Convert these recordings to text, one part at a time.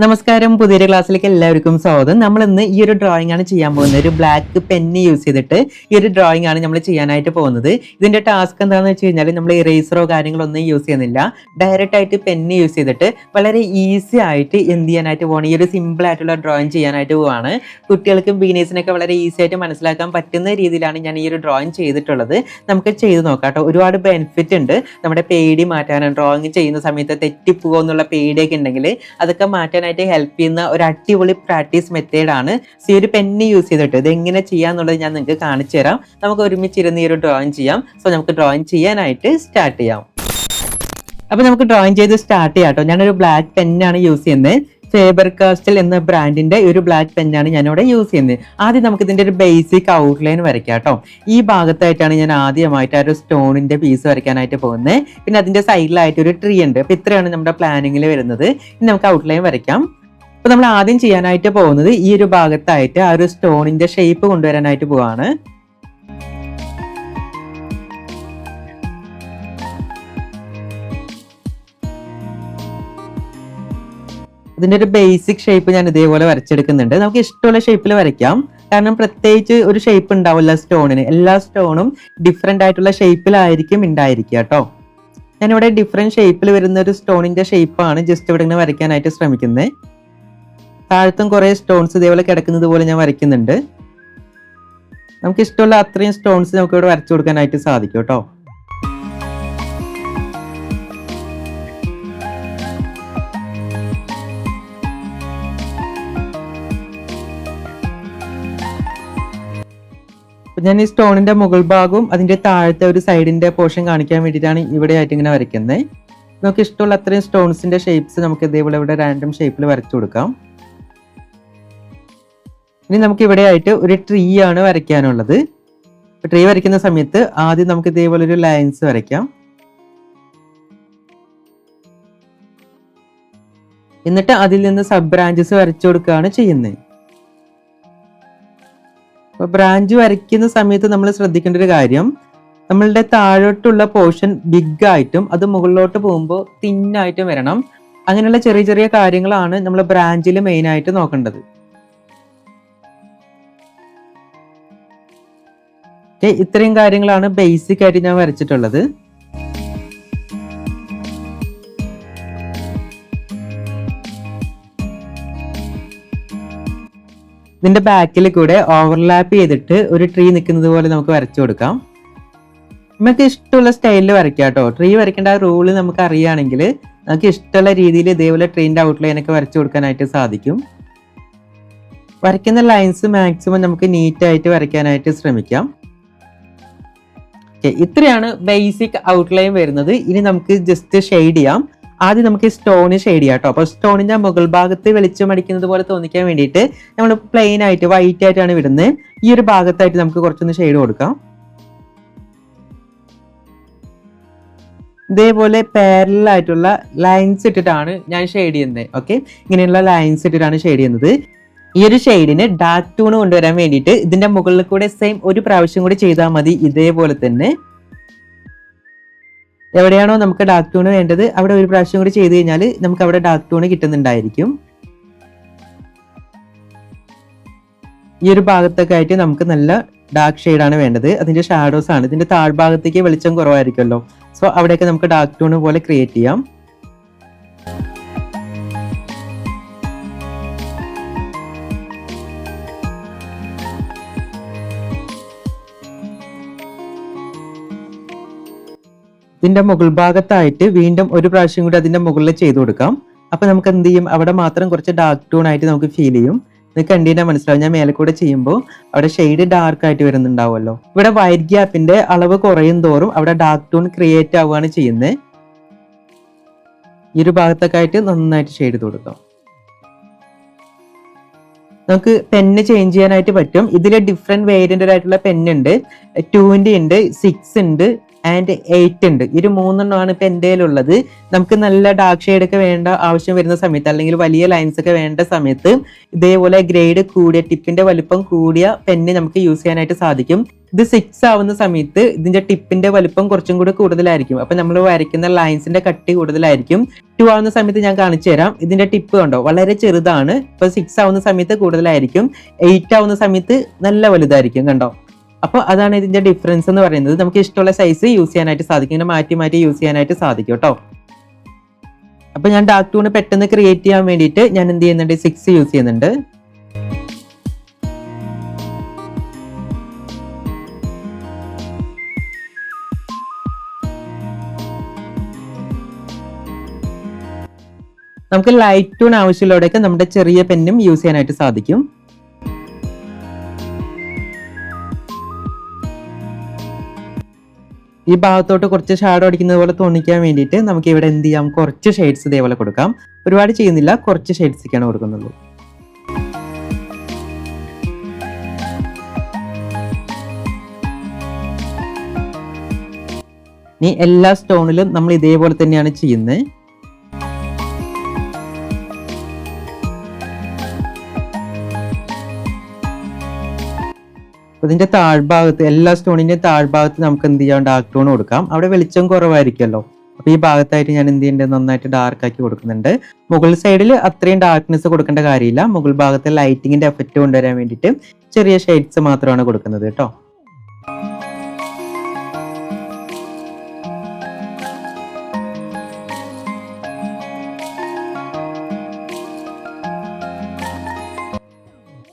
നമസ്കാരം പുതിയൊരു ക്ലാസ്സിലേക്ക് എല്ലാവർക്കും സ്വാഗതം. നമ്മൾ ഇന്ന് ഈ ഒരു ഡ്രോയിങ് ആണ് ചെയ്യാൻ പോകുന്നത്. ഒരു ബ്ലാക്ക് പെന്ന് യൂസ് ചെയ്തിട്ട് ഈ ഒരു ഡ്രോയിങ് ആണ് നമ്മൾ ചെയ്യാനായിട്ട് പോകുന്നത്. ഇതിന്റെ ടാസ്ക് എന്താണെന്ന് വെച്ച് കഴിഞ്ഞാൽ നമ്മൾ ഇറേസറോ കാര്യങ്ങളോ ഒന്നും യൂസ് ചെയ്യുന്നില്ല. ഡയറക്റ്റ് ആയിട്ട് പെന്ന് യൂസ് ചെയ്തിട്ട് വളരെ ഈസി ആയിട്ട് എന്ത് ചെയ്യാനായിട്ട് പോകണം ഈ ഒരു സിമ്പിൾ ആയിട്ടുള്ള ഡ്രോയിങ് ചെയ്യാനായിട്ട് പോവാണ്. കുട്ടികൾക്കും ബിഗിനേഴ്സിനൊക്കെ വളരെ ഈസി ആയിട്ട് മനസ്സിലാക്കാൻ പറ്റുന്ന രീതിയിലാണ് ഞാൻ ഈ ഒരു ഡ്രോയിങ് ചെയ്തിട്ടുള്ളത്. നമുക്ക് ചെയ്ത് നോക്കാം കേട്ടോ. ഒരുപാട് ബെനിഫിറ്റ് ഉണ്ട്. നമ്മുടെ പേടി മാറ്റാനും ഡ്രോയിങ് ചെയ്യുന്ന സമയത്ത് തെറ്റിപ്പോകുമോ എന്നുള്ള പേടിയൊക്കെ ഉണ്ടെങ്കിൽ അതൊക്കെ മാറ്റാനായിട്ട് ഹെൽപ്പ് ചെയ്യുന്ന ഒരു അടിപൊളി പ്രാക്ടീസ് മെത്തേഡാണ് സോ ഈ ഒരു പെന്ന് യൂസ് ചെയ്തിട്ട് ഇത് എങ്ങനെ ചെയ്യാന്നുള്ളത് ഞാൻ നിങ്ങൾക്ക് കാണിച്ചു തരാം. നമുക്ക് ഒരുമിച്ചിരുന്ന് ഈ ഒരു ഡ്രോയിങ് ചെയ്യാം. സോ നമുക്ക് ഡ്രോയിങ് ചെയ്യാനായിട്ട് സ്റ്റാർട്ട് ചെയ്യാം. അപ്പൊ നമുക്ക് ഡ്രോയിങ് ചെയ്ത് സ്റ്റാർട്ട് ചെയ്യാം കേട്ടോ ഞാനൊരു ബ്ലാക്ക് പെന്നാണ് യൂസ് ചെയ്യുന്നത്. ഫേബർ കാസ്റ്റൽ എന്ന ബ്രാൻഡിന്റെ ഒരു ബ്ലാക്ക് പെന്നാണ് ഞാനിവിടെ യൂസ് ചെയ്യുന്നത്. ആദ്യം നമുക്ക് ഇതിന്റെ ഒരു ബേസിക് ഔട്ട്ലൈൻ വരയ്ക്കാം കേട്ടോ. ഈ ഭാഗത്തായിട്ടാണ് ഞാൻ ആദ്യമായിട്ട് ആ ഒരു സ്റ്റോണിന്റെ പീസ് വരയ്ക്കാനായിട്ട് പോകുന്നത്. പിന്നെ അതിന്റെ സൈഡിലായിട്ട് ഒരു ട്രീ ഉണ്ട്. അപ്പൊ ഇത്രയാണ് നമ്മുടെ പ്ലാനിങ്ങിൽ വരുന്നത്. ഇനി നമുക്ക് ഔട്ട്ലൈൻ വരയ്ക്കാം. അപ്പൊ നമ്മൾ ആദ്യം ചെയ്യാനായിട്ട് പോകുന്നത് ഈ ഒരു ഭാഗത്തായിട്ട് ആ ഒരു സ്റ്റോണിന്റെ ഷേപ്പ് കൊണ്ടുവരാനായിട്ട് പോവാണ്. ഇതിന്റെ ഒരു ബേസിക് ഷേപ്പ് ഞാൻ ഇതേപോലെ വരച്ചെടുക്കുന്നുണ്ട്. നമുക്ക് ഇഷ്ടമുള്ള ഷേപ്പിൽ വരയ്ക്കാം. കാരണം പ്രത്യേകിച്ച് ഒരു ഷേപ്പ് ഉണ്ടാവില്ല സ്റ്റോണിന്. എല്ലാ സ്റ്റോണും ഡിഫറെന്റ് ആയിട്ടുള്ള ഷേപ്പിലായിരിക്കും ഉണ്ടായിരിക്കുക കേട്ടോ. ഞാനിവിടെ ഡിഫറെന്റ് ഷേപ്പിൽ വരുന്ന ഒരു സ്റ്റോണിന്റെ ഷേപ്പാണ് ജസ്റ്റ് ഇവിടെ ഇങ്ങനെ വരയ്ക്കാനായിട്ട് ശ്രമിക്കുന്നത്. താഴത്തും കുറേ സ്റ്റോൺസ് ഇതേപോലെ കിടക്കുന്നത് പോലെ ഞാൻ വരയ്ക്കുന്നുണ്ട്. നമുക്ക് ഇഷ്ടമുള്ള അത്രയും സ്റ്റോൺസ് നമുക്ക് ഇവിടെ വരച്ചു കൊടുക്കാനായിട്ട് സാധിക്കും കേട്ടോ. അപ്പൊ ഞാൻ ഈ സ്റ്റോണിന്റെ മുകൾ ഭാഗവും അതിന്റെ താഴത്തെ ഒരു സൈഡിന്റെ പോർഷൻ കാണിക്കാൻ വേണ്ടിയിട്ടാണ് ഇവിടെ ആയിട്ട് ഇങ്ങനെ വരയ്ക്കുന്നത് നമുക്ക് ഇഷ്ടമുള്ള അത്രയും സ്റ്റോൺസിന്റെ ഷേപ്സ് നമുക്ക് ഇതേപോലെ ഇവിടെ റാൻഡം ഷേപ്പിൽ വരച്ചു കൊടുക്കാം. ഇനി നമുക്ക് ഇവിടെ ആയിട്ട് ഒരു ട്രീ ആണ് വരയ്ക്കാനുള്ളത്. ട്രീ വരയ്ക്കുന്ന സമയത്ത് ആദ്യം നമുക്ക് ഇതേപോലെ ഒരു ലൈൻസ് വരയ്ക്കാം. എന്നിട്ട് അതിൽ നിന്ന് സബ് ബ്രാഞ്ചസ് വരച്ചു കൊടുക്കുകയാണ് ചെയ്യുന്നത്. അപ്പൊ ബ്രാഞ്ച് വരയ്ക്കുന്ന സമയത്ത് നമ്മൾ ശ്രദ്ധിക്കേണ്ട ഒരു കാര്യം നമ്മളുടെ താഴോട്ടുള്ള പോർഷൻ ബിഗ് ആയിട്ടും അത് മുകളിലോട്ട് പോകുമ്പോൾ തിന്നായിട്ടും വരണം. അങ്ങനെയുള്ള ചെറിയ ചെറിയ കാര്യങ്ങളാണ് നമ്മൾ ബ്രാഞ്ചിൽ മെയിൻ ആയിട്ട് നോക്കേണ്ടത്. ഇത്രയും കാര്യങ്ങളാണ് ബേസിക് ആയിട്ട് ഞാൻ വരച്ചിട്ടുള്ളത്. ഇതിന്റെ ബാക്കിൽ കൂടെ ഓവർലാപ്പ് ചെയ്തിട്ട് ഒരു ട്രീ നിൽക്കുന്നത് പോലെ നമുക്ക് വരച്ചു കൊടുക്കാം. നമുക്ക് ഇഷ്ടമുള്ള സ്റ്റൈലിൽ വരയ്ക്കാം കേട്ടോ. ട്രീ വരയ്ക്കേണ്ട റൂൾ നമുക്ക് അറിയുകയാണെങ്കിൽ നമുക്ക് ഇഷ്ടമുള്ള രീതിയിൽ ഇതേപോലെ ട്രീന്റെ ഔട്ട്ലൈൻ ഒക്കെ വരച്ചു കൊടുക്കാനായിട്ട് സാധിക്കും. വരയ്ക്കുന്ന ലൈൻസ് മാക്സിമം നമുക്ക് നീറ്റായിട്ട് വരയ്ക്കാനായിട്ട് ശ്രമിക്കാം. ഓക്കെ ഇത്രയാണ് ബേസിക് ഔട്ട്ലൈൻ വരുന്നത്. ഇനി നമുക്ക് ജസ്റ്റ് ഷെയ്ഡ് ചെയ്യാം. ആദ്യം നമുക്ക് ഈ സ്റ്റോണ് ഷെയ്ഡ് ചെയ്യാം കേട്ടോ. അപ്പോൾ സ്റ്റോണിന്റെ മുകൾ ഭാഗത്ത് വെളിച്ചം അടിക്കുന്നത് പോലെ തോന്നിക്കാൻ വേണ്ടിയിട്ട് നമ്മൾ പ്ലെയിൻ ആയിട്ട് വൈറ്റ് ആയിട്ടാണ് വിടുന്നത് ഈ ഒരു ഭാഗത്തായിട്ട് നമുക്ക് കുറച്ചൊന്ന് ഷെയ്ഡ് കൊടുക്കാം. ഇതേപോലെ പാരലായിട്ടുള്ള ലൈൻസ് ഇട്ടിട്ടാണ് ഞാൻ ഷെയ്ഡ് ചെയ്യുന്നത്. ഓക്കെ ഇങ്ങനെയുള്ള ലൈൻസ് ഇട്ടിട്ടാണ് ഷെയ്ഡ് ചെയ്യുന്നത്. ഈ ഒരു ഷെയ്ഡിന് ഡാർക്ക് ടൂൺ കൊണ്ടുവരാൻ വേണ്ടിയിട്ട് ഇതിന്റെ മുകളിൽ കൂടെ സെയിം ഒരു പ്രാവശ്യം കൂടി ചെയ്താൽ മതി. ഇതേപോലെ തന്നെ. എവിടെയാണോ നമുക്ക് ഡാർക്ക് ടോൺ വേണ്ടത് അവിടെ ഒരു പ്രാവശ്യം കൂടി ചെയ്ത് കഴിഞ്ഞാൽ നമുക്ക് അവിടെ ഡാർക്ക് ടോൺ കിട്ടുന്നുണ്ടായിരിക്കും. ഈ ഒരു ഭാഗത്തൊക്കെ ആയിട്ട് നമുക്ക് നല്ല ഡാർക്ക് ഷെയ്ഡാണ് വേണ്ടത്. അതിന്റെ ഷാഡോസ് ആണ്. ഇതിന്റെ താഴ്ഭാഗത്തേക്ക് വെളിച്ചം കുറവായിരിക്കുമല്ലോ. സോ അവിടെയൊക്കെ നമുക്ക് ഡാർക്ക് ടോൺ പോലെ ക്രിയേറ്റ് ചെയ്യാം. ഇതിന്റെ മുകൾ ഭാഗത്തായിട്ട് വീണ്ടും ഒരു പ്രാവശ്യം കൂടി അതിന്റെ മുകളിൽ ചെയ്തു കൊടുക്കാം. അപ്പൊ നമുക്ക് എന്ത് ചെയ്യും? അവിടെ മാത്രം കുറച്ച് ഡാർക്ക് ടൂൺ ആയിട്ട് നമുക്ക് ഫീൽ ചെയ്യും. ഇത് കണ്ടിട്ട് മനസ്സിലാവും. ഞാൻ മേലെ കൂടെ ചെയ്യുമ്പോൾ അവിടെ ഷെയ്ഡ് ഡാർക്ക് ആയിട്ട് വരുന്നുണ്ടാവുമല്ലോ. ഇവിടെ വൈറ്റ് ഗ്യാപ്പിന്റെ അളവ് കുറയും തോറും അവിടെ ഡാർക്ക് ടൂൺ ക്രിയേറ്റ് ആവുകയാണ് ചെയ്യുന്നത്. ഈ ഒരു ഭാഗത്തൊക്കെ ആയിട്ട് നന്നായിട്ട് ഷെയ്ഡ് ചെയ്ത് കൊടുക്കാം. നമുക്ക് പെന്ന് ചേഞ്ച് ചെയ്യാനായിട്ട് പറ്റും. ഇതിൽ ഡിഫറെന്റ് വേരിയന്റ് ആയിട്ടുള്ള പെന്നുണ്ട് ടൂവിന്റെ ഉണ്ട് സിക്സ് ഉണ്ട് ആൻഡ് എയ്റ്റ് ഉണ്ട്. ഇത് മൂന്നെണ്ണം മൂന്നെണ്ണമാണ് ഇപ്പൊ എന്റെ ഉള്ളത് നമുക്ക് നല്ല ഡാർക്ക് ഷെയ്ഡ് ഒക്കെ വേണ്ട ആവശ്യം വരുന്ന സമയത്ത് അല്ലെങ്കിൽ വലിയ ലൈൻസ് ഒക്കെ വേണ്ട സമയത്ത് ഇതേപോലെ ഗ്രേഡ് കൂടിയ ടിപ്പിന്റെ വലുപ്പം കൂടിയ പെന്ന് നമുക്ക് യൂസ് ചെയ്യാനായിട്ട് സാധിക്കും. ഇത് സിക്സ് ആവുന്ന സമയത്ത് ഇതിന്റെ ടിപ്പിന്റെ വലുപ്പം കുറച്ചും കൂടി കൂടുതലായിരിക്കും. അപ്പൊ നമ്മൾ വരയ്ക്കുന്ന ലൈൻസിന്റെ കട്ടി കൂടുതലായിരിക്കും. ടു ആവുന്ന സമയത്ത് ഞാൻ കാണിച്ചു തരാം. ഇതിന്റെ ടിപ്പ് കണ്ടോ? വളരെ ചെറുതാണ്. ഇപ്പൊ സിക്സ് ആവുന്ന സമയത്ത് കൂടുതലായിരിക്കും. എയ്റ്റ് ആവുന്ന സമയത്ത് നല്ല വലുതായിരിക്കും. കണ്ടോ? അപ്പോൾ അതാണ് ഇതിന്റെ ഡിഫറൻസ് എന്ന് പറയുന്നത്. നമുക്ക് ഇഷ്ടമുള്ള സൈസ് യൂസ് ചെയ്യാനായിട്ട് സാധിക്കും. ഇങ്ങനെ മാറ്റി മാറ്റി യൂസ് ചെയ്യാനായിട്ട് സാധിക്കും കേട്ടോ അപ്പൊ ഞാൻ ഡാർക്ക് ടൂണ് പെട്ടെന്ന് ക്രിയേറ്റ് ചെയ്യാൻ വേണ്ടിയിട്ട് ഞാൻ എന്ത് ചെയ്യുന്നുണ്ട്? സിക്സ് യൂസ് ചെയ്യുന്നുണ്ട്. നമുക്ക് ലൈറ്റ് ടൂൺ ആവശ്യമുള്ളവിടെയൊക്കെ നമ്മുടെ ചെറിയ പെന്നും യൂസ് ചെയ്യാനായിട്ട് സാധിക്കും. ഈ ഭാഗത്തോട്ട് കുറച്ച് ഷാഡോ അടിക്കുന്നത് പോലെ തോന്നിക്കാൻ വേണ്ടിയിട്ട് നമുക്ക് ഇവിടെ എന്ത് ചെയ്യാം? കുറച്ച് ഷെയ്ഡ്സ് ഇതേപോലെ കൊടുക്കാം. ഒരുപാട് ചെയ്യുന്നില്ല കുറച്ച് ഷെയ്ഡ്സൊക്കെയാണ് കൊടുക്കുന്നുള്ളൂ ഇനി എല്ലാ സ്റ്റോണിലും നമ്മൾ ഇതേപോലെ തന്നെയാണ് ചെയ്യുന്നത്. ഇതിന്റെ താഴ്ഭാഗത്ത് എല്ലാ സ്റ്റോണിന്റെ താഴ്ഭാഗത്ത് നമുക്ക് എന്ത് ചെയ്യാം? ഡാർക്ക് ടോൺ കൊടുക്കാം. അവിടെ വെളിച്ചം കുറവായിരിക്കുമല്ലോ. അപ്പൊ ഈ ഭാഗത്തായിട്ട് ഞാൻ എന്ത് ചെയ്യേണ്ടത് നന്നായിട്ട് ഡാർക്ക് ആക്കി കൊടുക്കുന്നുണ്ട്. മുകൾ സൈഡിൽ അത്രയും ഡാർക്ക്നെസ് കൊടുക്കേണ്ട കാര്യമില്ല. മുകൾ ഭാഗത്ത് ലൈറ്റിങ്ങിന്റെ എഫക്റ്റ് കൊണ്ടുവരാൻ വേണ്ടിയിട്ട് ചെറിയ ഷെയ്ഡ്സ് മാത്രമാണ് കൊടുക്കുന്നത് കേട്ടോ.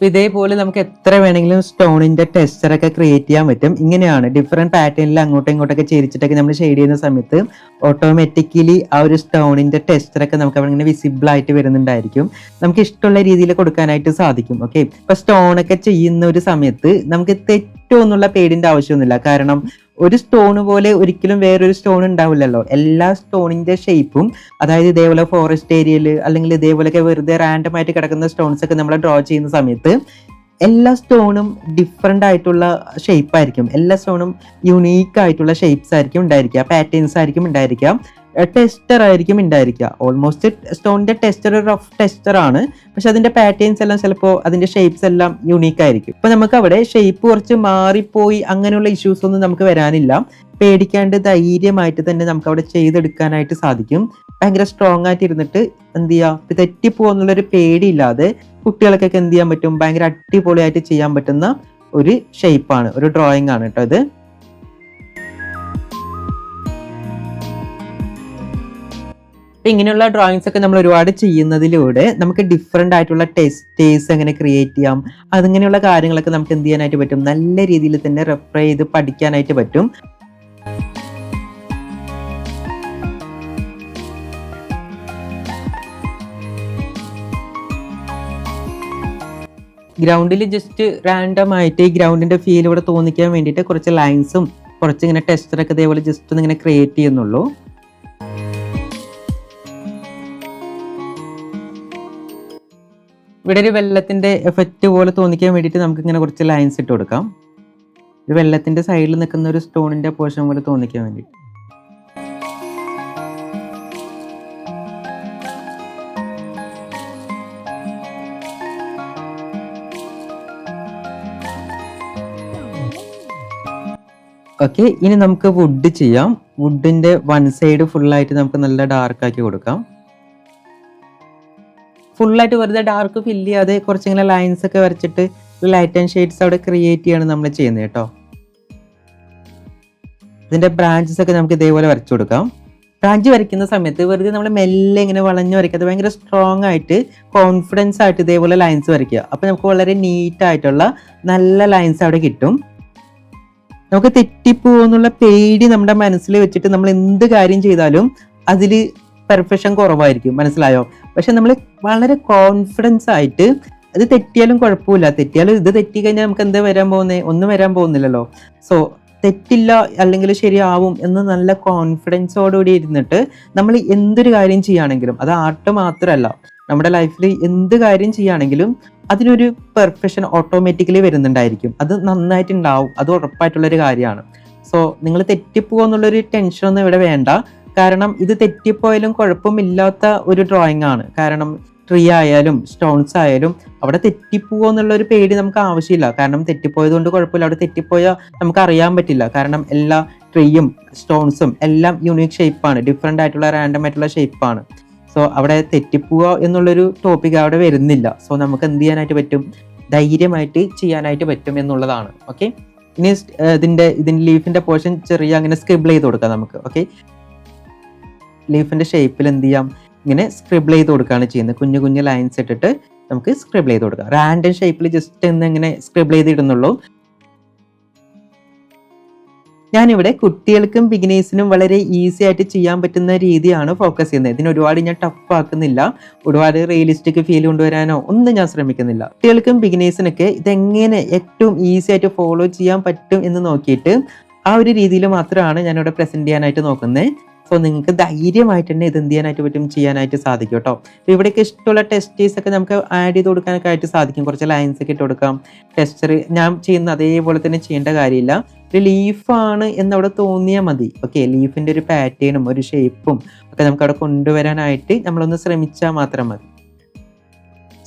ഇതേപോലെ നമുക്ക് എത്ര വേണമെങ്കിലും സ്റ്റോണിന്റെ ടെക്സ്ചർ ഒക്കെ ക്രിയേറ്റ് ചെയ്യാൻ പറ്റും. ഇങ്ങനെയാണ് ഡിഫറെന്റ് പാറ്റേണിൽ അങ്ങോട്ടും ഇങ്ങോട്ടൊക്കെ ചേരിച്ചിട്ടൊക്കെ നമ്മൾ ഷെയ്ഡ് ചെയ്യുന്ന സമയത്ത് ഓട്ടോമാറ്റിക്കലി ആ ഒരു സ്റ്റോണിന്റെ ടെക്സ്ചർ ഒക്കെ നമുക്ക് അവിടെ ഇങ്ങനെ വിസിബിൾ ആയിട്ട് വരുന്നുണ്ടായിരിക്കും. നമുക്ക് ഇഷ്ടമുള്ള രീതിയിൽ കൊടുക്കാനായിട്ട് സാധിക്കും ഓക്കെ ഇപ്പൊ സ്റ്റോൺ ഒക്കെ ചെയ്യുന്ന ഒരു സമയത്ത് നമുക്ക് തെറ്റോ എന്നുള്ള പേടിന്റെ ആവശ്യമൊന്നുമില്ല. കാരണം ഒരു സ്റ്റോൺ പോലെ ഒരിക്കലും വേറൊരു സ്റ്റോൺ ഉണ്ടാവില്ലല്ലോ. എല്ലാ സ്റ്റോണിന്റെ ഷേപ്പും അതായത് ഇതേപോലെ ഫോറസ്റ്റ് ഏരിയയിൽ അല്ലെങ്കിൽ ഇതേപോലെയൊക്കെ വെറുതെ റാൻഡം ആയിട്ട് കിടക്കുന്ന സ്റ്റോൺസ് ഒക്കെ നമ്മൾ ഡ്രോ ചെയ്യുന്ന സമയത്ത് എല്ലാ സ്റ്റോണും ഡിഫറെന്റ് ആയിട്ടുള്ള ഷേപ്പ് ആയിരിക്കും. എല്ലാ സ്റ്റോണും യുണീക്ക് ആയിട്ടുള്ള ഷേപ്സ് ആയിരിക്കും ഉണ്ടായിരിക്കുക. പാറ്റേൺസ് ആയിരിക്കും ഉണ്ടായിരിക്കുക. ടെസ്റ്റർ ആയിരിക്കും ഉണ്ടായിരിക്കുക. ഓൾമോസ്റ്റ് സ്റ്റോണിന്റെ ടെസ്റ്റർ ഒരു റഫ് ടെസ്റ്റർ ആണ്. പക്ഷെ അതിന്റെ പാറ്റേൺസ് എല്ലാം ചിലപ്പോൾ അതിന്റെ ഷേപ്സ് എല്ലാം യുണീക്ക് ആയിരിക്കും. ഇപ്പൊ നമുക്ക് അവിടെ ഷേപ്പ് കുറച്ച് മാറിപ്പോയി അങ്ങനെയുള്ള ഇഷ്യൂസ് ഒന്നും നമുക്ക് വരാനില്ല. പേടിക്കാണ്ട് ധൈര്യമായിട്ട് തന്നെ നമുക്ക് അവിടെ ചെയ്തെടുക്കാനായിട്ട് സാധിക്കും. ഭയങ്കര സ്ട്രോങ് ആയിട്ട് ഇരുന്നിട്ട് എന്ത് ചെയ്യുക തെറ്റിപ്പോന്നുള്ളൊരു പേടിയില്ലാതെ കുട്ടികൾക്കൊക്കെ എന്ത് ചെയ്യാൻ പറ്റും? ഭയങ്കര അടിപൊളിയായിട്ട് ചെയ്യാൻ പറ്റുന്ന ഒരു ഷേപ്പാണ് ഒരു ഡ്രോയിങ് ആണ് കേട്ടോ ഇത്. ഇങ്ങനെയുള്ള ഡ്രോയിങ്സ് ഒക്കെ നമ്മൾ ഒരുപാട് ചെയ്യുന്നതിലൂടെ നമുക്ക് ഡിഫറെന്റ് ആയിട്ടുള്ള ടെസ്റ്റേഴ്സ് എങ്ങനെ ക്രിയേറ്റ് ചെയ്യാം അതിങ്ങനെയുള്ള കാര്യങ്ങളൊക്കെ നമുക്ക് എന്ത് ചെയ്യാനായിട്ട് പറ്റും? നല്ല രീതിയിൽ തന്നെ റെഫർ ചെയ്ത് പഠിക്കാനായിട്ട് പറ്റും. ഗ്രൗണ്ടിൽ ജസ്റ്റ് റാൻഡം ആയിട്ട് ഈ ഗ്രൗണ്ടിന്റെ ഫീൽ ഇവിടെ തോന്നിക്കാൻ വേണ്ടിയിട്ട് കുറച്ച് ലൈൻസും കുറച്ച് ഇങ്ങനെ ടെസ്റ്ററൊക്കെ ഇതേപോലെ ജസ്റ്റ് ഒന്ന് ഇങ്ങനെ ക്രിയേറ്റ് ചെയ്യുന്നുള്ളൂ. ഇവിടെ ഒരു വെള്ളത്തിന്റെ എഫക്റ്റ് പോലെ തോന്നിക്കാൻ വേണ്ടിയിട്ട് നമുക്ക് ഇങ്ങനെ കുറച്ച് ലൈൻസ് ഇട്ട് കൊടുക്കാം. ഒരു വെള്ളത്തിന്റെ സൈഡിൽ നിൽക്കുന്ന ഒരു സ്റ്റോണിന്റെ പോർഷൻ പോലെ തോന്നിക്കാൻ വേണ്ടി ഓക്കെ ഇനി നമുക്ക് വുഡ് ചെയ്യാം. വുഡിന്റെ വൺ സൈഡ് ഫുള്ളായിട്ട് നമുക്ക് നല്ല ഡാർക്ക് ആക്കി കൊടുക്കാം. ഫുള്ളായിട്ട് വെറുതെ ഡാർക്ക് ഫില്ല് ചെയ്യാതെ കുറച്ചിങ്ങനെ ലൈൻസ് ഒക്കെ വരച്ചിട്ട് ലൈറ്റ് ആൻഡ് ഷെയ്ഡ്സ് അവിടെ ക്രിയേറ്റ് ചെയ്യാണ് നമ്മൾ ചെയ്യുന്നത് കേട്ടോ. ഇതിന്റെ ബ്രാഞ്ചസ് ഒക്കെ നമുക്ക് ഇതേപോലെ വരച്ചു കൊടുക്കാം. ബ്രാഞ്ച് വരയ്ക്കുന്ന സമയത്ത് വെറുതെ നമ്മൾ മെല്ലെ ഇങ്ങനെ വളഞ്ഞു വരയ്ക്കാതെ ഭയങ്കര സ്ട്രോങ് ആയിട്ട് കോൺഫിഡൻസ് ആയിട്ട് ഇതേപോലെ ലൈൻസ് വരയ്ക്കുക. അപ്പോൾ നമുക്ക് വളരെ നീറ്റ് ആയിട്ടുള്ള നല്ല ലൈൻസ് അവിടെ കിട്ടും. നമുക്ക് തെറ്റിപ്പോന്നുള്ള പേടി നമ്മുടെ മനസ്സിൽ വെച്ചിട്ട് നമ്മൾ എന്ത് കാര്യം ചെയ്താലും അതിൽ പെർഫെക്ഷൻ കുറവായിരിക്കും. മനസ്സിലായോ? പക്ഷെ നമ്മൾ വളരെ കോൺഫിഡൻസ് ആയിട്ട് അത് തെറ്റിയാലും കുഴപ്പമില്ല. തെറ്റിയാലും ഇത് തെറ്റി കഴിഞ്ഞാൽ നമുക്ക് എന്താ വരാൻ പോകുന്നത് ഒന്നും വരാൻ പോകുന്നില്ലല്ലോ. സോ തെറ്റില്ല അല്ലെങ്കിൽ ശരിയാവും എന്ന് നല്ല കോൺഫിഡൻസോടുകൂടി ഇരുന്നിട്ട് നമ്മൾ എന്തൊരു കാര്യം ചെയ്യുകയാണെങ്കിലും അത് ആർട്ട് മാത്രമല്ല നമ്മുടെ ലൈഫിൽ എന്ത് കാര്യം ചെയ്യുകയാണെങ്കിലും അതിനൊരു പെർഫെക്ഷൻ ഓട്ടോമാറ്റിക്കലി വരുന്നുണ്ടായിരിക്കും. അത് നന്നായിട്ടുണ്ടാവും. അത് ഉറപ്പായിട്ടുള്ളൊരു കാര്യമാണ്. സോ നിങ്ങൾ തെറ്റിപ്പോകുന്നുള്ളൊരു ടെൻഷനൊന്നും ഇവിടെ വേണ്ട. കാരണം ഇത് തെറ്റിപ്പോയാലും കുഴപ്പമില്ലാത്ത ഒരു ഡ്രോയിങ് ആണ്. കാരണം ട്രീ ആയാലും സ്റ്റോൺസ് ആയാലും അവിടെ തെറ്റിപ്പോവോ എന്നുള്ള ഒരു പേടി നമുക്ക് ആവശ്യമില്ല. കാരണം തെറ്റിപ്പോയത് കൊണ്ട് കുഴപ്പമില്ല. അവിടെ തെറ്റിപ്പോയാൽ നമുക്ക് അറിയാൻ പറ്റില്ല. കാരണം എല്ലാ ട്രീയും സ്റ്റോൺസും എല്ലാം യുണീക്ക് ഷേപ്പാണ് ഡിഫറെന്റ് ആയിട്ടുള്ള റാൻഡം ആയിട്ടുള്ള ഷേപ്പാണ് സോ അവിടെ തെറ്റിപ്പോവുക എന്നുള്ളൊരു ടോപ്പിക് അവിടെ വരുന്നില്ല. സോ നമുക്ക് എന്ത് ചെയ്യാനായിട്ട് പറ്റും? ധൈര്യമായിട്ട് ചെയ്യാനായിട്ട് പറ്റും എന്നുള്ളതാണ്. ഓക്കെ ഇനി ഇതിന്റെ ഇതിന്റെ ലീഫിന്റെ പോർഷൻ ചെറിയ അങ്ങനെ സ്ക്രിബിൾ ചെയ്ത് കൊടുക്കാം നമുക്ക്. ഓക്കെ ലീഫിന്റെ ഷേപ്പിൽ എന്ത് ചെയ്യാം? ഇങ്ങനെ സ്ക്രിബിൾ ചെയ്ത് കൊടുക്കുകയാണ് ചെയ്യുന്നത്. കുഞ്ഞു കുഞ്ഞു ലൈൻസ് ഇട്ടിട്ട് നമുക്ക് സ്ക്രിബിൾ ചെയ്ത് കൊടുക്കാം. റാൻഡം ഷേപ്പിൽ ജസ്റ്റ് ഒന്ന് ഇങ്ങനെ സ്ക്രിബിൾ ചെയ്ത് ഇടുന്നുള്ളൂ ഞാനിവിടെ കുട്ടികൾക്കും ബിഗിനേഴ്സിനും വളരെ ഈസി ആയിട്ട് ചെയ്യാൻ പറ്റുന്ന രീതിയാണ് ഫോക്കസ് ചെയ്യുന്നത്. ഇതിന് ഒരുപാട് ഞാൻ ടഫ് ആക്കുന്നില്ല. ഒരുപാട് റിയലിസ്റ്റിക് ഫീൽ കൊണ്ടുവരാനോ ഒന്നും ഞാൻ ശ്രമിക്കുന്നില്ല. കുട്ടികൾക്കും ബിഗിനേഴ്സിനൊക്കെ ഇതെങ്ങനെ ഏറ്റവും ഈസി ആയിട്ട് ഫോളോ ചെയ്യാൻ പറ്റും എന്ന് നോക്കിയിട്ട് ആ ഒരു രീതിയിൽ മാത്രമാണ് ഞാനിവിടെ പ്രസന്റ് ചെയ്യാനായിട്ട് നോക്കുന്നത്. സോ നിങ്ങൾക്ക് ധൈര്യമായിട്ട് തന്നെ ഇത് എന്ത് ചെയ്യാനായിട്ട് പറ്റും? ചെയ്യാനായിട്ട് സാധിക്കും കേട്ടോ. അപ്പോൾ ഇവിടേക്ക് ഇഷ്ടമുള്ള ടെസ്റ്റീസ് ഒക്കെ നമുക്ക് ആഡ് ചെയ്ത് കൊടുക്കാനൊക്കെ ആയിട്ട് സാധിക്കും. കുറച്ച് ലൈൻസ് ഒക്കെ ഇട്ട് കൊടുക്കാം. ടെസ്റ്റർ ഞാൻ ചെയ്യുന്ന അതേപോലെ തന്നെ ചെയ്യേണ്ട കാര്യമില്ല. ഒരു ലീഫാണ് എന്നവിടെ തോന്നിയാൽ മതി. ഓക്കെ ലീഫിന്റെ ഒരു പാറ്റേണും ഒരു ഷേപ്പും ഒക്കെ നമുക്ക് അവിടെ കൊണ്ടുവരാനായിട്ട് നമ്മളൊന്ന് ശ്രമിച്ചാൽ മാത്രം മതി.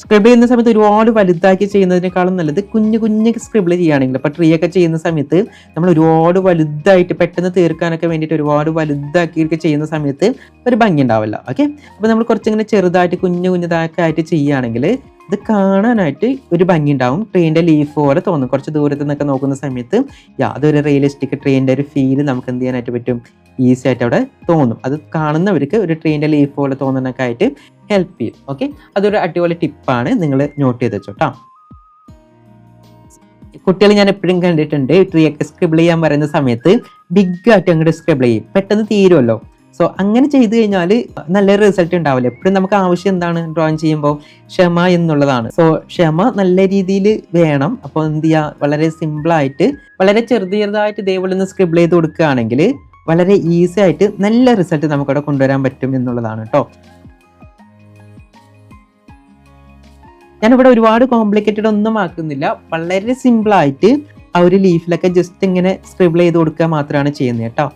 സ്ക്രിബിൾ ചെയ്യുന്ന സമയത്ത് ഒരുപാട് വലുതാക്കി ചെയ്യുന്നതിനേക്കാളും നല്ലത് കുഞ്ഞു കുഞ്ഞു സ്ക്രിബിൾ ചെയ്യുകയാണെങ്കിൽ. അപ്പോൾ ട്രീ ഒക്കെ ചെയ്യുന്ന സമയത്ത് നമ്മൾ ഒരുപാട് വലുതായിട്ട് പെട്ടെന്ന് തീർക്കാനൊക്കെ വേണ്ടിയിട്ട് ഒരുപാട് വലുതാക്കിയൊക്കെ ചെയ്യുന്ന സമയത്ത് ഒരു ഭംഗി ഉണ്ടാവില്ല. ഓക്കെ അപ്പോൾ നമ്മൾ കുറച്ചിങ്ങനെ ചെറുതായിട്ട് കുഞ്ഞു കുഞ്ഞതാക്കി ആയിട്ട് ചെയ്യുകയാണെങ്കിൽ ഇത് കാണാനായിട്ട് ഒരു ഭംഗി ഉണ്ടാവും. ട്രെയിനിന്റെ ലീഫ് പോലെ തോന്നും. കുറച്ച് ദൂരത്തു നിന്നൊക്കെ നോക്കുന്ന സമയത്ത് യാതൊരു റിയലിസ്റ്റിക് ട്രെയിനിന്റെ ഒരു ഫീൽ നമുക്ക് എന്ത് ചെയ്യാനായിട്ട് പറ്റും? ഈസി ആയിട്ട് അവിടെ തോന്നും. അത് കാണുന്നവർക്ക് ഒരു ട്രെയിനിന്റെ ലീഫ് പോലെ തോന്നുന്നൊക്കെ ആയിട്ട് ഹെൽപ്പ് ചെയ്യും. ഓക്കെ അതൊരു അടിപൊളി ടിപ്പാണ് നിങ്ങൾ നോട്ട് ചെയ്ത് വെച്ചോട്ടോ. കുട്ടികൾ ഞാൻ എപ്പോഴും കണ്ടിട്ടുണ്ട് ട്രീ ഒക്കെ സ്ക്രിബിൾ ചെയ്യാൻ പറയുന്ന സമയത്ത് ബിഗ് ആയിട്ട് അങ്ങോട്ട് സ്ക്രിബിൾ ചെയ്യും. പെട്ടെന്ന് തീരുമല്ലോ സോ അങ്ങനെ ചെയ്തു കഴിഞ്ഞാൽ നല്ലൊരു റിസൾട്ട് ഉണ്ടാവില്ല. എപ്പോഴും നമുക്ക് ആവശ്യം എന്താണ് ഡ്രോയിങ് ചെയ്യുമ്പോൾ? ക്ഷമ എന്നുള്ളതാണ്. സോ ക്ഷമ നല്ല രീതിയിൽ വേണം. അപ്പോൾ എന്ത് ചെയ്യുക? വളരെ സിമ്പിളായിട്ട് വളരെ ചെറുത് ചെറുതായിട്ട് ഇതേപോലെ ഒന്ന് സ്ക്രിബിൾ ചെയ്ത് കൊടുക്കുകയാണെങ്കിൽ വളരെ ഈസി ആയിട്ട് നല്ല റിസൾട്ട് നമുക്കവിടെ കൊണ്ടുവരാൻ പറ്റും എന്നുള്ളതാണ് കേട്ടോ ഞാനിവിടെ ഒരുപാട് കോംപ്ലിക്കേറ്റഡ് ഒന്നും ആക്കുന്നില്ല. വളരെ സിമ്പിളായിട്ട് ആ ഒരു ലീഫിലൊക്കെ ജസ്റ്റ് ഇങ്ങനെ സ്ക്രിബിൾ ചെയ്ത് കൊടുക്കുക മാത്രമാണ് ചെയ്യുന്നത് കേട്ടോ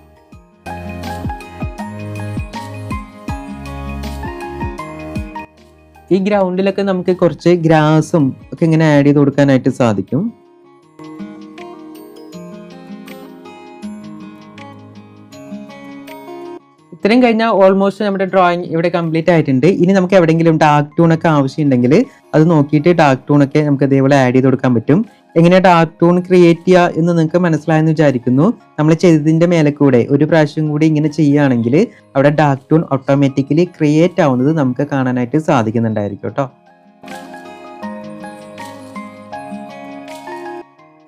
ഈ ഗ്രൗണ്ടിലൊക്കെ നമുക്ക് കുറച്ച് ഗ്രാസും ഒക്കെ ഇങ്ങനെ ആഡ് ചെയ്ത് കൊടുക്കാനായിട്ട് സാധിക്കും. ഇത്രയും കഴിഞ്ഞാൽ ഓൾമോസ്റ്റ് നമ്മുടെ ഡ്രോയിങ് ഇവിടെ കംപ്ലീറ്റ് ആയിട്ടുണ്ട്. ഇനി നമുക്ക് എവിടെയെങ്കിലും ഡാർക്ക് ടൂൺ ഒക്കെ ആവശ്യമുണ്ടെങ്കിൽ അത് നോക്കിയിട്ട് ഡാർക്ക് ടൂൺ ഒക്കെ നമുക്ക് ഇതേപോലെ ആഡ് ചെയ്ത് കൊടുക്കാൻ പറ്റും. എങ്ങനെ ഡാർക്ക് ടൂൺ ക്രിയേറ്റ് ചെയ്യുക എന്ന് നിങ്ങൾക്ക് മനസ്സിലായെന്ന് വിചാരിക്കുന്നു. നമ്മൾ ചെയ്തതിന്റെ മേലെ കൂടെ ഒരു പ്രാവശ്യം കൂടി ഇങ്ങനെ ചെയ്യുകയാണെങ്കിൽ അവിടെ ഡാർക്ക് ടൂൺ ഓട്ടോമാറ്റിക്കലി ക്രിയേറ്റ് ആവുന്നത് നമുക്ക് കാണാനായിട്ട് സാധിക്കുന്നുണ്ടായിരിക്കും കേട്ടോ.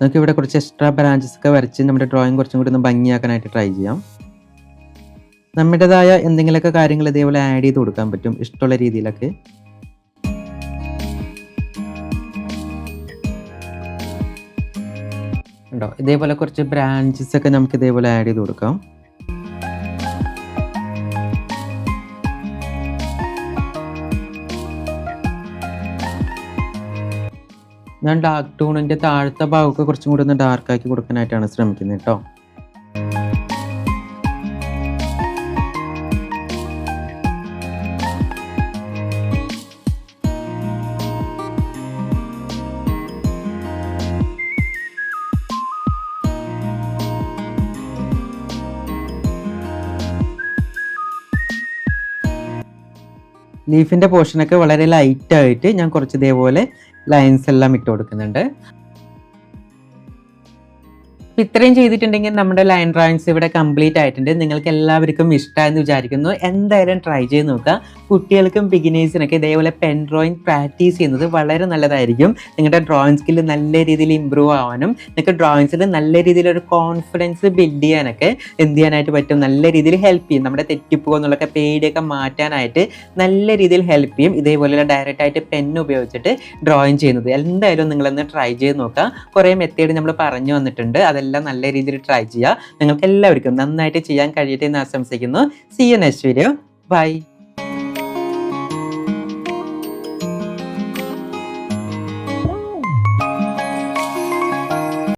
നമുക്ക് ഇവിടെ കുറച്ച് എക്സ്ട്രാ ബ്രാഞ്ചസ് ഒക്കെ വരച്ച് നമ്മുടെ ഡ്രോയിങ് കുറച്ചും കൂടി ഒന്ന് ഭംഗിയാക്കാനായിട്ട് ട്രൈ ചെയ്യാം. നമ്മുടേതായ എന്തെങ്കിലുമൊക്കെ കാര്യങ്ങൾ ഇതേപോലെ ആഡ് ചെയ്ത് കൊടുക്കാൻ പറ്റും. ഇഷ്ടമുള്ള രീതിയിലൊക്കെ. ഉണ്ടോ? ഇതേപോലെ കുറച്ച് ബ്രാഞ്ചസ് ഒക്കെ നമുക്ക് ഇതേപോലെ ആഡ് ചെയ്ത് കൊടുക്കാം. ഞാൻ ഡാർക്ക് ടൂണിന്റെ താഴത്തെ ഭാഗമൊക്കെ കുറച്ചും കൂടി ഒന്ന് ഡാർക്ക് ആക്കി കൊടുക്കാനായിട്ടാണ് ശ്രമിക്കുന്നത് കേട്ടോ. ലീഫിന്റെ പോർഷനൊക്കെ വളരെ ലൈറ്റായിട്ട് ഞാൻ കുറച്ച് ഇതേപോലെ ലൈൻസ് എല്ലാം ഇട്ട് കൊടുക്കുന്നുണ്ട്. അപ്പൊ ഇത്രയും ചെയ്തിട്ടുണ്ടെങ്കിൽ നമ്മുടെ ലൈൻ ഡ്രോയിങ്സ് ഇവിടെ കംപ്ലീറ്റ് ആയിട്ടുണ്ട്. നിങ്ങൾക്ക് എല്ലാവർക്കും ഇഷ്ടമായെന്ന് വിചാരിക്കുന്നു. എന്തായാലും ട്രൈ ചെയ്ത് നോക്കുക. കുട്ടികൾക്കും ബിഗിനേഴ്സിനൊക്കെ ഇതേപോലെ പെൻ ഡ്രോയിങ് പ്രാക്ടീസ് ചെയ്യുന്നത് വളരെ നല്ലതായിരിക്കും. നിങ്ങളുടെ ഡ്രോയിങ് സ്കില്ല് നല്ല രീതിയിൽ ഇമ്പ്രൂവ് ആവാനും നിങ്ങൾക്ക് ഡ്രോയിങ്സിൽ നല്ല രീതിയിലൊരു കോൺഫിഡൻസ് ബിൽഡ് ചെയ്യാനൊക്കെ എന്ത് ചെയ്യാനായിട്ട് പറ്റും? നല്ല രീതിയിൽ ഹെൽപ്പ് ചെയ്യും. നമ്മുടെ തെറ്റിപ്പോകുന്നുള്ളൊക്കെ പേടിയൊക്കെ മാറ്റാനായിട്ട് നല്ല രീതിയിൽ ഹെൽപ്പ് ചെയ്യും. ഇതേപോലെ ഡയറക്റ്റ് ആയിട്ട് പെൻ ഉപയോഗിച്ചിട്ട് ഡ്രോയിങ് ചെയ്യുന്നത്. എന്തായാലും നിങ്ങളൊന്ന് ട്രൈ ചെയ്ത് നോക്കുക. കുറേ മെത്തേഡ് നമ്മൾ പറഞ്ഞു വന്നിട്ടുണ്ട്. അതെല്ലാം നല്ല രീതിയിൽ ട്രൈ ചെയ്യുക. നിങ്ങൾക്ക് എല്ലാവർക്കും നന്നായിട്ട് ചെയ്യാൻ കഴിയട്ടെ എന്ന് ആശംസിക്കുന്നു. See in next video bye